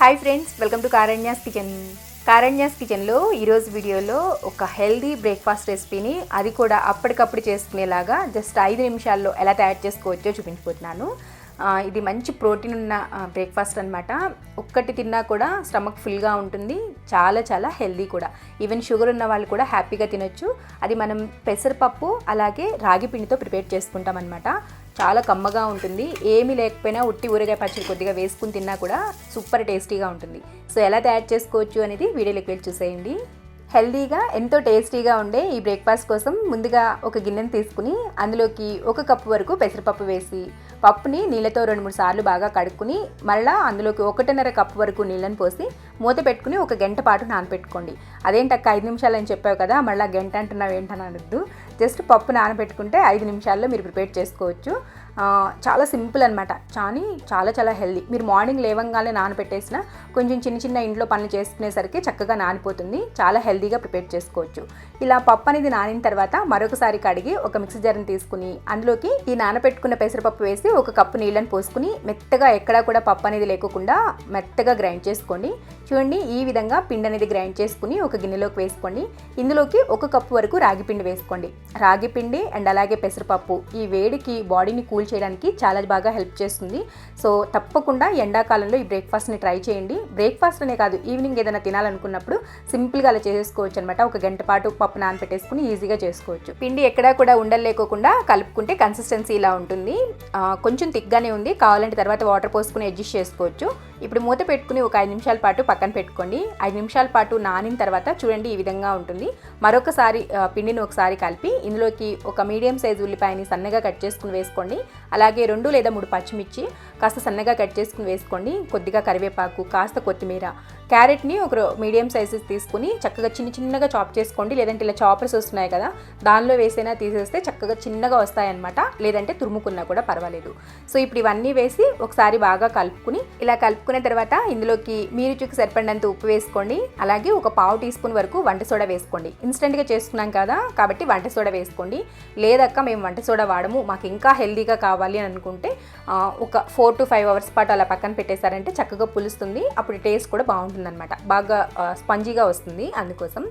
Hi friends welcome to Karanya's kitchen Karanya's కిచెన్లో ఈరోజు వీడియోలో ఒక హెల్దీ బ్రేక్ఫాస్ట్ రెసిపీని అది కూడా అప్పటికప్పుడు చేసుకునేలాగా జస్ట్ ఐదు నిమిషాల్లో ఎలా తయారు చేసుకోవచ్చో చూపించబోతున్నాను. ఇది మంచి ప్రోటీన్ ఉన్న బ్రేక్ఫాస్ట్ అనమాట ఒక్కటి తిన్నా కూడా స్టమక్ ఫుల్గా ఉంటుంది. చాలా చాలా హెల్దీ కూడా. ఈవెన్ షుగర్ ఉన్న వాళ్ళు కూడా హ్యాపీగా తినొచ్చు. అది మనం పెసరపప్పు అలాగే రాగి పిండితో ప్రిపేర్ చేసుకుంటాం అనమాట చాలా కమ్మగా ఉంటుంది. ఏమీ లేకపోయినా ఉట్టి ఊరగాయ పచ్చడి కొద్దిగా వేసుకుని తిన్నా కూడా సూపర్ టేస్టీగా ఉంటుంది. సో ఎలా తయారు చేసుకోవచ్చు అనేది వీడియోలోకి వెళ్ళి చూసేయండి. హెల్దీగా ఎంతో టేస్టీగా ఉండే ఈ బ్రేక్ఫాస్ట్ కోసం ముందుగా ఒక గిన్నెను తీసుకుని అందులోకి ఒక కప్పు వరకు పెసరపప్పు వేసి పప్పుని నీళ్ళతో రెండు మూడు సార్లు బాగా కడుక్కుని మళ్ళీ అందులోకి ఒకటిన్నర కప్పు వరకు నీళ్ళని పోసి మూత పెట్టుకుని ఒక గంట పాటు నానపెట్టుకోండి. అదేంటక్క ఐదు నిమిషాలు అని చెప్పావు కదా మళ్ళీ గంట అంటున్నావు ఏంటని అనొద్దు. జస్ట్ పప్పు నానబెట్టుకుంటే ఐదు నిమిషాల్లో మీరు ప్రిపేర్ చేసుకోవచ్చు. చాలా సింపుల్ అనమాట కానీ చాలా చాలా హెల్దీ. మీరు మార్నింగ్ లేవంగానే నానబెట్టేసిన కొంచెం చిన్న చిన్న ఇంట్లో పనులు చేసుకునేసరికి చక్కగా నానిపోతుంది. చాలా హెల్దీగా ప్రిపేర్ చేసుకోవచ్చు. ఇలా పప్పు అనేది నానిన తర్వాత మరొకసారి కడిగి ఒక మిక్సీ జార్ని తీసుకుని అందులోకి ఈ నానబెట్టుకున్న పెసరపప్పు వేసి ఒక కప్పు నీళ్ళని పోసుకుని మెత్తగా ఎక్కడా కూడా పప్పు అనేది లేకోకుండా మెత్తగా గ్రైండ్ చేసుకోండి. చూడండి ఈ విధంగా పిండి అనేది గ్రైండ్ చేసుకుని ఒక గిన్నెలోకి వేసుకోండి. ఇందులోకి ఒక కప్పు వరకు రాగి పిండి వేసుకోండి. రాగి పిండి అండ్ అలాగే పెసరపప్పు. ఈ వేడికి బాడీని కూల్ చేయడానికి చాలా బాగా హెల్ప్ చేస్తుంది. సో తప్పకుండా ఎండాకాలంలో ఈ బ్రేక్ఫాస్ట్ని ట్రై చేయండి. బ్రేక్ఫాస్ట్ అనే కాదు ఈవినింగ్ ఏదైనా తినాలనుకున్నప్పుడు సింపుల్గా అలా చేసుకోవచ్చు అనమాట ఒక గంట పాటు పప్పు నానపెట్టేసుకుని ఈజీగా చేసుకోవచ్చు. పిండి ఎక్కడా కూడా ఉండలేకోకుండా కలుపుకుంటే కన్సిస్టెన్సీ ఇలా ఉంటుంది. కొంచెం థిక్గానే ఉంది. కావాలంటే తర్వాత వాటర్ పోసుకుని అడ్జస్ట్ చేసుకోవచ్చు. ఇప్పుడు మూత పెట్టుకుని ఒక ఐదు నిమిషాల పాటు పక్కన పెట్టుకోండి. ఐదు నిమిషాల పాటు నానిన తర్వాత చూడండి ఈ విధంగా ఉంటుంది. మరొకసారి పిండిని ఒకసారి కలిపి ఇందులోకి ఒక మీడియం సైజు ఉల్లిపాయని సన్నగా కట్ చేసుకుని వేసుకోండి. అలాగే రెండు లేదా మూడు పచ్చిమిర్చి కాస్త సన్నగా కట్ చేసుకుని వేసుకోండి. కొద్దిగా కరివేపాకు కాస్త కొత్తిమీర. క్యారెట్ని ఒక మీడియం సైజెస్ తీసుకుని చక్కగా చిన్న చిన్నగా చాప్ చేసుకోండి. లేదంటే ఇలా చాపర్స్ వస్తున్నాయి కదా దానిలో వేసైనా తీసేస్తే చక్కగా చిన్నగా వస్తాయన్నమాట. లేదంటే తురుముకున్నా కూడా పర్వాలేదు. సో ఇప్పుడు ఇవన్నీ వేసి ఒకసారి బాగా కలుపుకుని ఇలా కలుపుకున్న తర్వాత ఇందులోకి మీ రుచికి సరిపడినంత ఉప్పు వేసుకోండి. అలాగే ఒక పావు టీ స్పూన్ వరకు వంట సోడా వేసుకోండి. ఇన్స్టెంట్గా చేసుకున్నాం కదా కాబట్టి వంట సోడా వేసుకోండి. లేదక్క మేము వంట సోడా వాడము మాకు ఇంకా హెల్దీగా కావాలి అని అనుకుంటే ఒక ఫోర్ టు ఫైవ్ అవర్స్ పాటు అలా పక్కన పెట్టేశారంటే చక్కగా పులుస్తుంది. అప్పుడు టేస్ట్ కూడా బాగుంటుంది అనమాట బాగా స్పంజీగా వస్తుంది అందుకోసం.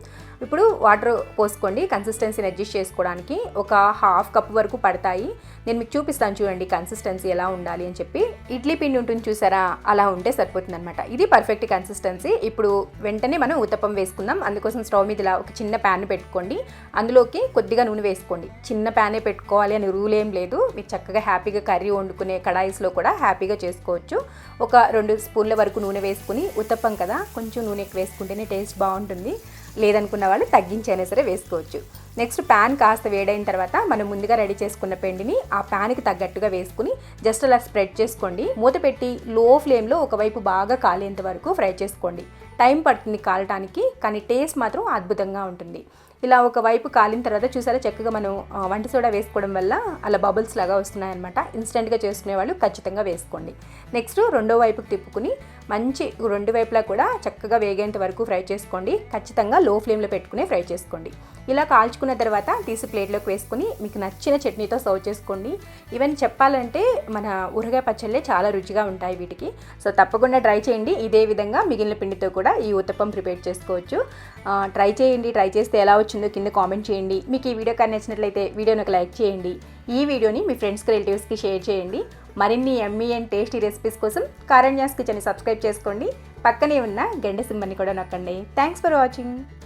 ఇప్పుడు వాటర్ పోసుకోండి. కన్సిస్టెన్సీని అడ్జస్ట్ చేసుకోవడానికి ఒక హాఫ్ కప్ వరకు పడతాయి. నేను మీకు చూపిస్తాను చూడండి కన్సిస్టెన్సీ ఎలా ఉండాలి అని చెప్పి. ఇడ్లీ పిండి ఉంటుంది చూసారా? అలా ఉంటే సరిపోతుంది అనమాట ఇది పర్ఫెక్ట్ కన్సిస్టెన్సీ. ఇప్పుడు వెంటనే మనం ఉత్తపం వేసుకుందాం. అందుకోసం స్టవ్ మీద ఇలా ఒక చిన్న ప్యాన్ పెట్టుకోండి. అందులోకి కొద్దిగా నూనె వేసుకోండి. చిన్న ప్యానే పెట్టుకోవాలి అని రూల్ ఏం లేదు. మీరు చక్కగా హ్యాపీగా కర్రీ వండుకునే కడాయిస్లో కూడా హ్యాపీగా చేసుకోవచ్చు. ఒక రెండు స్పూన్ల వరకు నూనె వేసుకుని ఉత్తప్పం కదా కొంచెం నూనె ఎక్కువ వేసుకుంటేనే టేస్ట్ బాగుంటుంది. లేదనుకున్న వాళ్ళు తగ్గించైనా సరే వేసుకోవచ్చు. నెక్స్ట్ ప్యాన్ కాస్త వేడైన తర్వాత మనం ముందుగా రెడీ చేసుకున్న పిండిని ఆ ప్యాన్కి తగ్గట్టుగా వేసుకుని జస్ట్ అలా స్ప్రెడ్ చేసుకోండి. మూత పెట్టి లో ఫ్లేమ్లో ఒకవైపు బాగా కాలేంత వరకు ఫ్రై చేసుకోండి. టైం పడుతుంది కాలటానికి. కానీ టేస్ట్ మాత్రం అద్భుతంగా ఉంటుంది. ఇలా ఒక వైపు కాలిన తర్వాత చూసారా చక్కగా మనం వంట సోడా వేసుకోవడం వల్ల అలా బబుల్స్ లాగా వస్తున్నాయన్నమాట. ఇన్స్టెంట్గా చేసుకునే వాళ్ళు ఖచ్చితంగా వేసుకోండి. నెక్స్ట్ రెండో వైపుకి తిప్పుకుని మంచి రెండు వైపులా కూడా చక్కగా వేగేంత వరకు ఫ్రై చేసుకోండి. ఖచ్చితంగా లో ఫ్లేమ్లో పెట్టుకుని ఫ్రై చేసుకోండి. ఇలా కాల్చుకున్న తర్వాత తీసి ప్లేట్లోకి వేసుకుని మీకు నచ్చిన చట్నీతో సర్వ్ చేసుకోండి. ఈవెన్ చెప్పాలంటే మన ఊరగాయ పచ్చళ్ళే చాలా రుచిగా ఉంటాయి వీటికి. సో తప్పకుండా ట్రై చేయండి. ఇదే విధంగా మిగిలిన పిండితో కూడా ఈ ఉత్తప్పం ప్రిపేర్ చేసుకోవచ్చు. ఆ, ట్రై చేయండి ట్రై చేస్తే ఎలా వచ్చిందో కింద కామెంట్ చేయండి. మీకు ఈ వీడియో కానీ నచ్చినట్లయితే వీడియోని ఒక లైక్ చేయండి. ఈ వీడియోని మీ ఫ్రెండ్స్కి రిలేటివ్స్కి షేర్ చేయండి. మరిన్ని ఎమ్మీ అండ్ టేస్టీ రెసిపీస్ కోసం కారణ్యాస్ కిచెన్ని సబ్స్క్రైబ్ చేసుకోండి. పక్కనే ఉన్న గంట సింబల్ని కూడా నొక్కండి. Thanks for watching.